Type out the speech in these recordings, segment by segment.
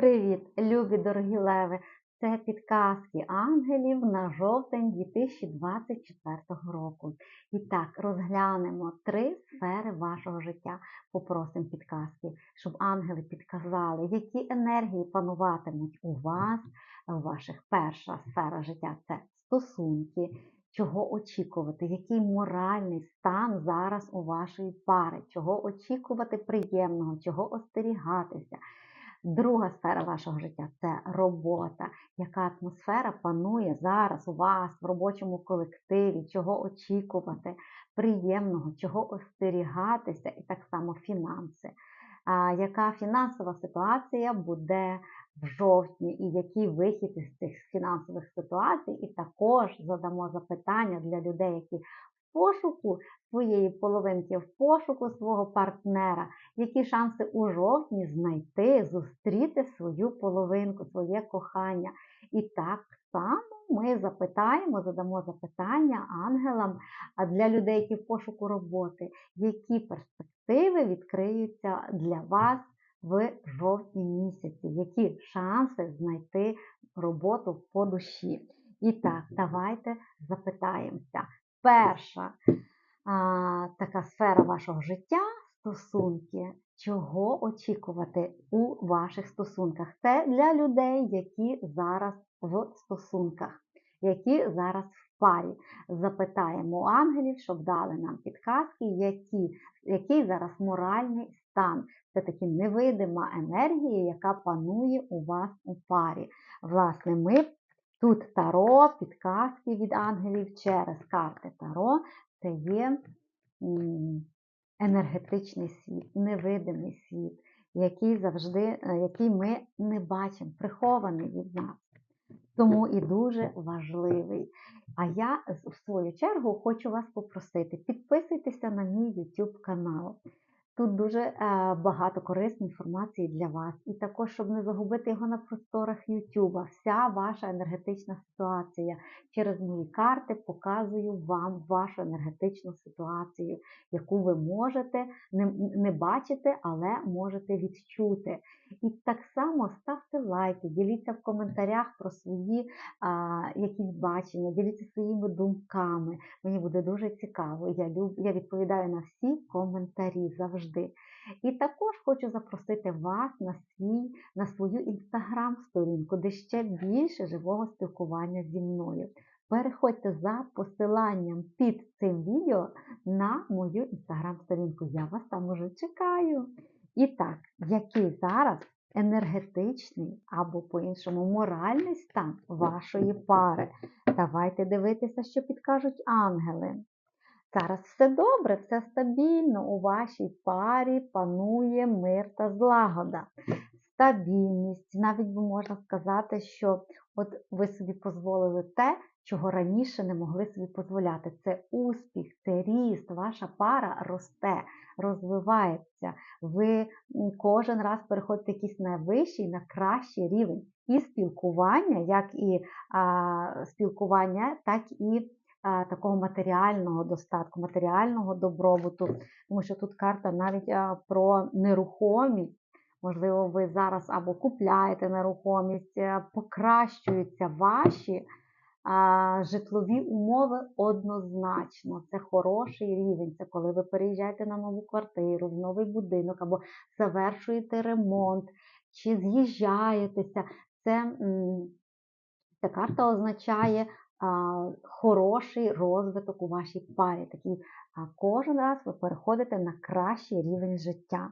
Привіт, любі дорогі леви! Це підказки ангелів на жовтень 2024 року. І так, розглянемо три сфери вашого життя. Попросимо підказки, щоб ангели підказали, які енергії пануватимуть у вас, у ваших перша сфера життя це стосунки. Чого очікувати, який моральний стан зараз у вашої пари, чого очікувати приємного, чого остерігатися. Друга сфера вашого життя це робота. Яка атмосфера панує зараз у вас в робочому колективі, чого очікувати, приємного, чого остерігатися, і так само фінанси. А яка фінансова ситуація буде в жовтні, і який вихід із цих фінансових ситуацій? І також задамо запитання для людей, які пошуку своєї половинки, в пошуку свого партнера, які шанси у жовтні знайти, зустріти свою половинку, своє кохання. І так само ми запитаємо, задамо запитання ангелам а для людей, які в пошуку роботи, які перспективи відкриються для вас в жовтні місяці, які шанси знайти роботу по душі. І так, давайте запитаємося. Перша а, така сфера вашого життя стосунки. Чого очікувати у ваших стосунках? Це для людей, які зараз в стосунках, які зараз в парі. Запитаємо ангелів, щоб дали нам підказки, які, який зараз моральний стан. Це таки невидима енергія, яка панує у вас у парі. Власне, ми тут таро, підказки від ангелів через карти таро. Це є енергетичний світ, невидимий світ, який завжди, е, який ми не бачимо, прихований від нас. Тому і дуже важливий. А я, в свою чергу, хочу вас попросити: підписуйтеся на мій YouTube канал. Тут дуже е, багато корисної інформації для вас. І також, щоб не загубити його на просторах YouTube, вся ваша енергетична ситуація. Через мої карти показую вам вашу енергетичну ситуацію, яку ви можете не, не бачити, але можете відчути. І так само ставте лайки, діліться в коментарях про свої а, якісь бачення, діліться своїми думками. Мені буде дуже цікаво. Я, люб, я відповідаю на всі коментарі завжди завжди. І також хочу запросити вас на свій, на свою інстаграм-сторінку, де ще більше живого спілкування зі мною. Переходьте за посиланням під цим відео на мою інстаграм-сторінку. Я вас там уже чекаю. І так, який зараз енергетичний або, по-іншому, моральний стан вашої пари? Давайте дивитися, що підкажуть ангели. Зараз все добре, все стабільно. У вашій парі панує мир та злагода, стабільність. Навіть можна сказати, що от ви собі дозволили те, чого раніше не могли собі дозволяти. Це успіх, це ріст, ваша пара росте, розвивається. Ви кожен раз переходите якийсь найвищий, на кращий рівень. І спілкування, як і а, спілкування, так і такого матеріального достатку, матеріального добробуту, тому що тут карта навіть про нерухомість. Можливо, ви зараз або купляєте нерухомість, покращуються ваші житлові умови однозначно. Це хороший рівень. Це коли ви переїжджаєте на нову квартиру, в новий будинок, або завершуєте ремонт, чи з'їжджаєтеся. Це, Ця карта означає хороший розвиток у вашій парі. Такий, Кожен раз ви переходите на кращий рівень життя.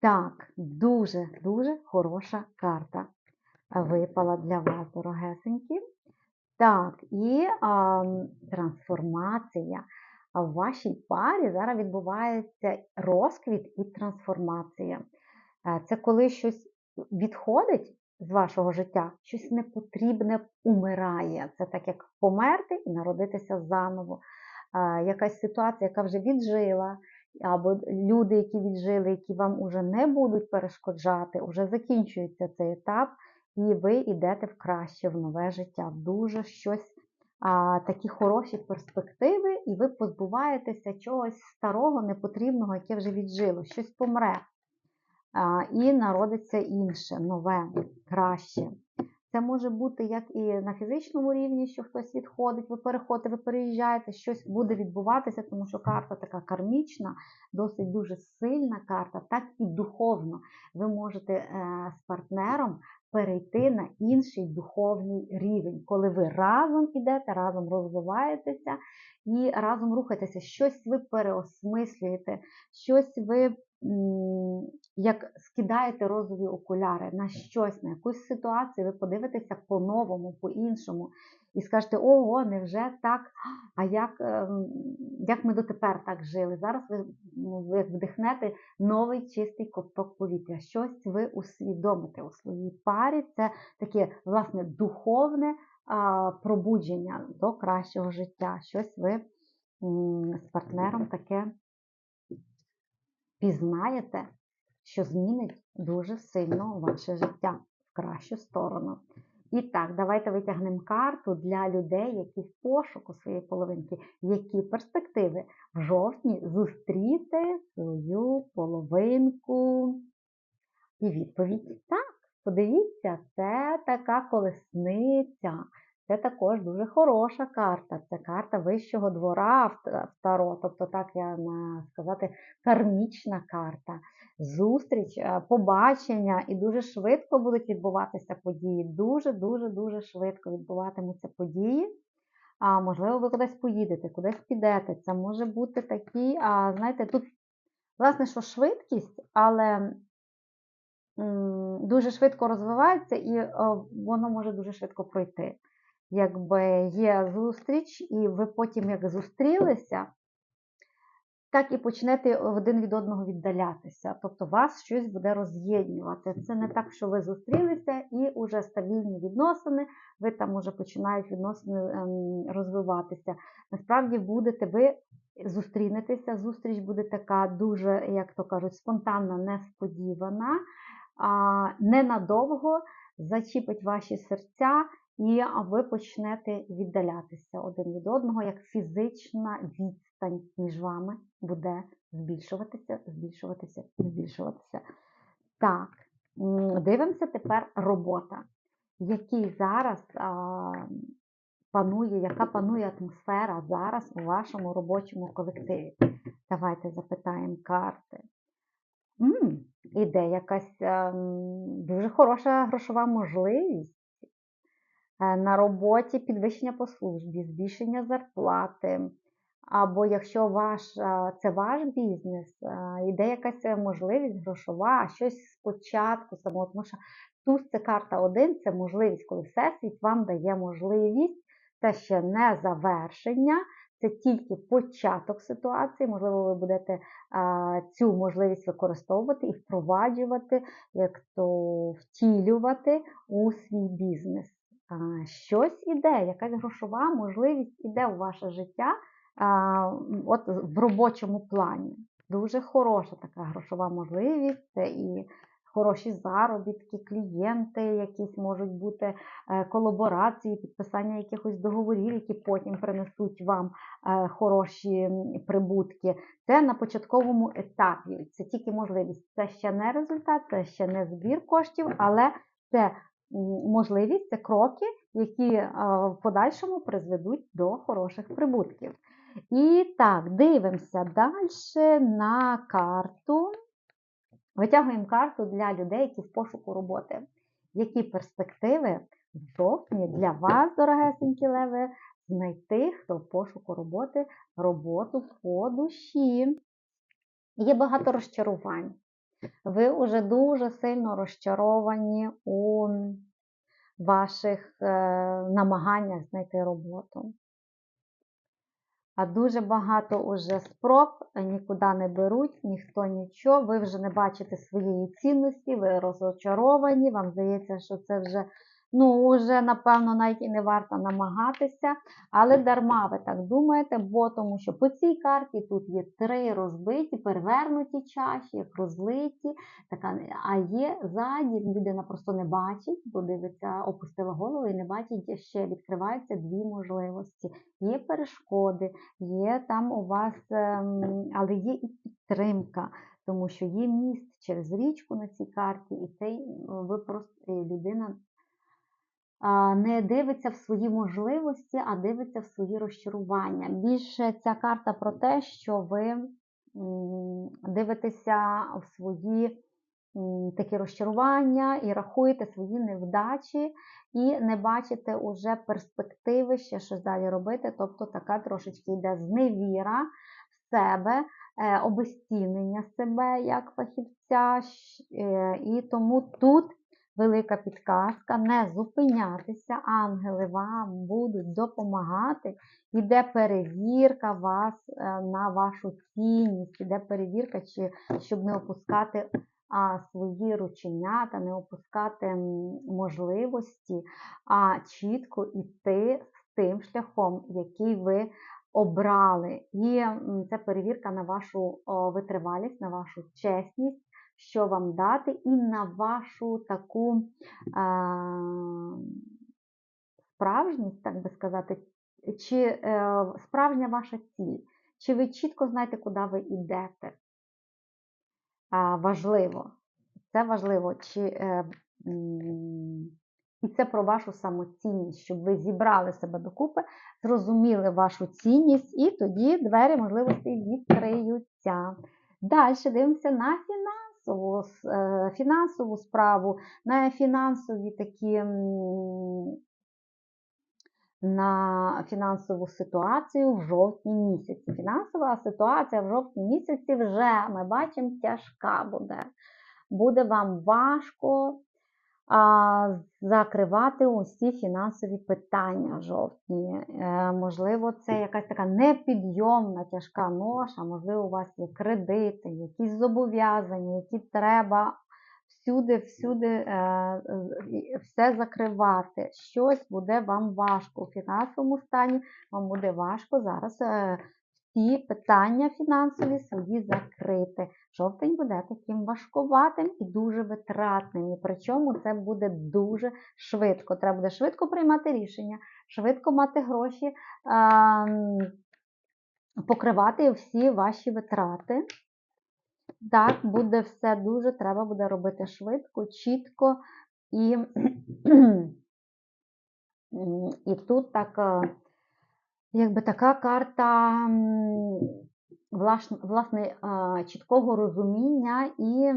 Так, дуже-дуже хороша карта випала для вас, дорогесенькі. Так, і а, трансформація. В вашій парі зараз відбувається розквіт і трансформація. Це коли щось відходить з вашого життя щось непотрібне умирає. Це так, як померти і народитися заново. Якась ситуація, яка вже віджила, або люди, які віджили, які вам уже не будуть перешкоджати, вже закінчується цей етап, і ви йдете в краще, в нове життя, в дуже щось. А, такі хороші перспективи, і ви позбуваєтеся чогось старого, непотрібного, яке вже віджило, щось помре. І народиться інше, нове, краще. Це може бути як і на фізичному рівні, що хтось відходить, ви переходите, ви переїжджаєте, щось буде відбуватися, тому що карта така кармічна, досить дуже сильна карта, так і духовно. Ви можете е, з партнером перейти на інший духовний рівень, коли ви разом ідете, разом розвиваєтеся і разом рухаєтеся, щось ви переосмислюєте, щось ви як скидаєте розові окуляри на щось, на якусь ситуацію, ви подивитеся по-новому, по-іншому. І скажете, ого, невже так? А як, ем, як ми дотепер так жили? Зараз ви, ну, ви вдихнете новий чистий ковток повітря. Щось ви усвідомите у своїй парі. Це таке, власне, духовне пробудження до кращого життя. Щось ви з партнером таке пізнаєте, що змінить дуже сильно ваше життя в кращу сторону. І так, давайте витягнемо карту для людей, які в пошуку своєї половинки, які перспективи в жовтні зустріти свою половинку. І відповідь так, подивіться, це така колесниця. Це також дуже хороша карта. Це карта вищого двора в Таро, тобто, так я сказати, кармічна карта. Зустріч, е, побачення, і дуже швидко будуть відбуватися події. Дуже-дуже дуже швидко відбуватимуться події. А можливо, ви кудись поїдете, кудись підете. Це може бути такі, а знаєте, тут, власне, що швидкість, але дуже швидко розвивається, і воно може дуже швидко пройти якби є зустріч, і ви потім, як зустрілися, так і почнете один від одного віддалятися. Тобто вас щось буде роз'єднувати. Це не так, що ви зустрілися і вже стабільні відносини, ви там уже починають відносини ем, розвиватися. Насправді будете ви зустрінетеся, зустріч буде така дуже, як то кажуть, спонтанна, несподівана, ненадовго зачіпить ваші серця і ви почнете віддалятися один від одного, як фізична відстань між вами буде збільшуватися, збільшуватися, збільшуватися. Так, дивимося тепер робота, який зараз а, панує, яка панує атмосфера зараз у вашому робочому колективі. Давайте запитаємо карти. Іде якась а, дуже хороша грошова можливість. Е, на роботі підвищення по службі, збільшення зарплати. Або якщо ваш, е, це ваш бізнес, е, якась можливість грошова, щось спочатку самого, тому що туз це карта 1, це можливість, коли Всесвіт вам дає можливість, це ще не завершення, це тільки початок ситуації. Можливо, ви будете цю можливість використовувати і впроваджувати, як то втілювати у свій бізнес щось іде, якась грошова можливість іде у ваше життя от в робочому плані. Дуже хороша така грошова можливість це і хороші заробітки, клієнти, якісь можуть бути е, колаборації, підписання якихось договорів, які потім принесуть вам е, хороші прибутки. Це на початковому етапі. Це тільки можливість. Це ще не результат, це ще не збір коштів, але це можливість, це кроки, які в подальшому призведуть до хороших прибутків. І так, дивимося далі на карту. Витягуємо карту для людей, які в пошуку роботи. Які перспективи в жовтні для вас, дорогесенькі леви, знайти, хто в пошуку роботи, роботу по душі. Є багато розчарувань ви вже дуже сильно розчаровані у ваших е, намаганнях знайти роботу. А дуже багато уже спроб нікуди не беруть, ніхто нічого, ви вже не бачите своєї цінності, ви розочаровані, вам здається, що це вже Ну, вже, напевно, навіть і не варто намагатися, але дарма ви так думаєте, бо тому що по цій карті тут є три розбиті, перевернуті чаші, як розлиті, така, а є ззаді, людина просто не бачить, бо дивиться, опустила голову і не бачить, ще відкриваються дві можливості. Є перешкоди, є там у вас, ем, але є і підтримка. тому що є міст через річку на цій карті, і цей ви просто людина не дивиться в свої можливості, а дивиться в свої розчарування. Більше ця карта про те, що ви дивитеся в свої такі розчарування і рахуєте свої невдачі, і не бачите уже перспективи ще щось далі робити. Тобто така трошечки йде зневіра в себе, е, обезцінення себе як фахівця. е, І тому тут велика підказка не зупинятися. Ангели вам будуть допомагати. Іде перевірка вас е, на вашу цінність, іде перевірка, чи щоб не опускати а, свої рученята, не опускати можливості, а чітко йти з тим шляхом, який ви обрали. І це перевірка на вашу витривалість, на вашу чесність, що вам дати, і на вашу таку а, справжність, так би сказати, чи е, справжня ваша ціль, чи ви чітко знаєте, куди ви йдете. А, важливо. Це важливо, чи, е, і це про вашу самоцінність, щоб ви зібрали себе докупи, зрозуміли вашу цінність, і тоді двері можливостей відкриються. Далі дивимося на фінансову, е, фінансову справу, на фінансові такі. на фінансову ситуацію в жовтні місяці. Фінансова ситуація в жовтні місяці вже ми бачимо тяжка буде. Буде вам важко закривати усі фінансові питання в жовтні. Е, можливо, це якась така непідйомна тяжка ноша, можливо, у вас є кредити, якісь зобов'язання, які треба всюди, всюди е, все закривати. Щось буде вам важко у фінансовому стані, вам буде важко зараз е, всі питання фінансові свої закрити. Жовтень буде таким важкуватим і дуже витратним. І причому це буде дуже швидко. Треба буде швидко приймати рішення, швидко мати гроші, покривати всі ваші витрати. Так, буде все дуже, треба буде робити швидко, чітко і, і тут так, е, якби така карта власне, чіткого розуміння і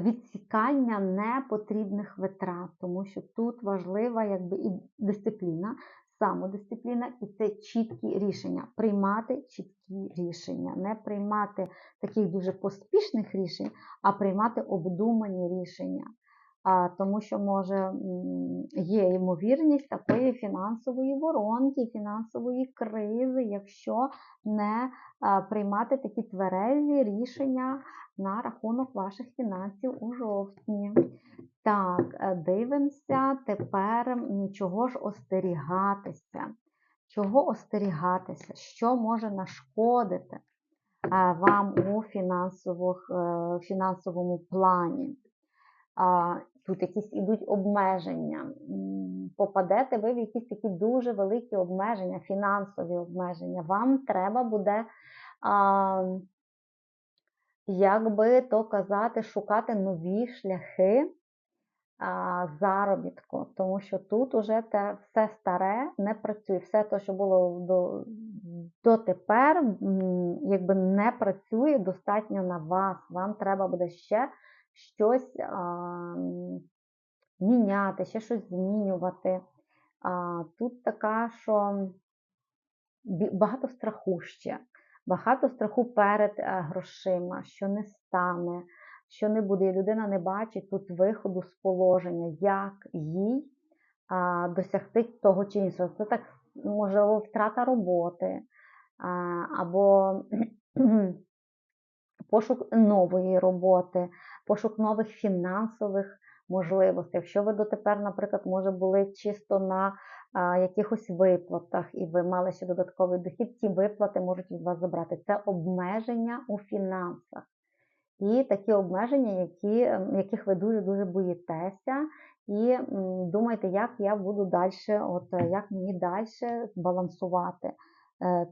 відсікання непотрібних витрат, тому що тут важлива якби і дисципліна, самодисципліна, і це чіткі рішення. Приймати чіткі рішення, не приймати таких дуже поспішних рішень, а приймати обдумані рішення. Тому що може є ймовірність такої фінансової воронки, фінансової кризи, якщо не приймати такі тверезі рішення на рахунок ваших фінансів у жовтні. Так, е, дивимося тепер, чого ж остерігатися. Чого остерігатися? Що може нашкодити е, вам у фінансових, е, фінансовому плані? Тут якісь ідуть обмеження. Попадете ви в якісь такі дуже великі обмеження, фінансові обмеження. Вам треба буде, а, як би то казати, шукати нові шляхи а, заробітку, тому що тут уже те все старе не працює. Все те, що було до, дотепер, якби не працює достатньо на вас. Вам треба буде ще щось а, міняти, ще щось змінювати. А, тут така, що багато страху ще. Багато страху перед е, грошима, що не стане, що не буде. І людина не бачить тут виходу з положення, як їй а, досягти того чи іншого. Це так, можливо, втрата роботи, або пошук нової роботи, пошук нових фінансових можливостей. Якщо ви дотепер, наприклад, може, були чисто на а, якихось виплатах, і ви мали ще додатковий дохід, ці виплати можуть від вас забрати. Це обмеження у фінансах. І такі обмеження, які, ем, яких ви дуже-дуже боїтеся, і м, думаєте, як я буду далі, от як мені далі збалансувати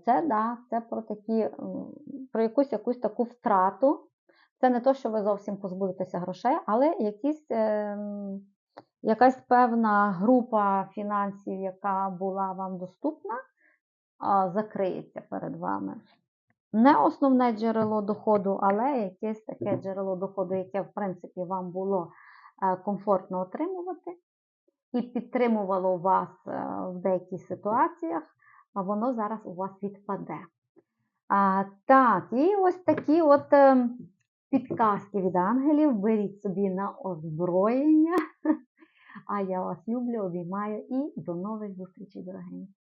Це да, це про такі, про якусь якусь таку втрату. Це не то, що ви зовсім позбудетеся грошей, але якісь, ем, якась певна група фінансів, яка була вам доступна, закриється перед вами. Не основне джерело доходу, але якесь таке джерело доходу, яке, в принципі, вам було е, комфортно отримувати і підтримувало вас е, в деяких ситуаціях, воно зараз у вас відпаде. А, так, і ось такі от е, підказки від ангелів. Беріть собі на озброєння. А я вас люблю, обіймаю і до нових зустрічей, дорогенькі.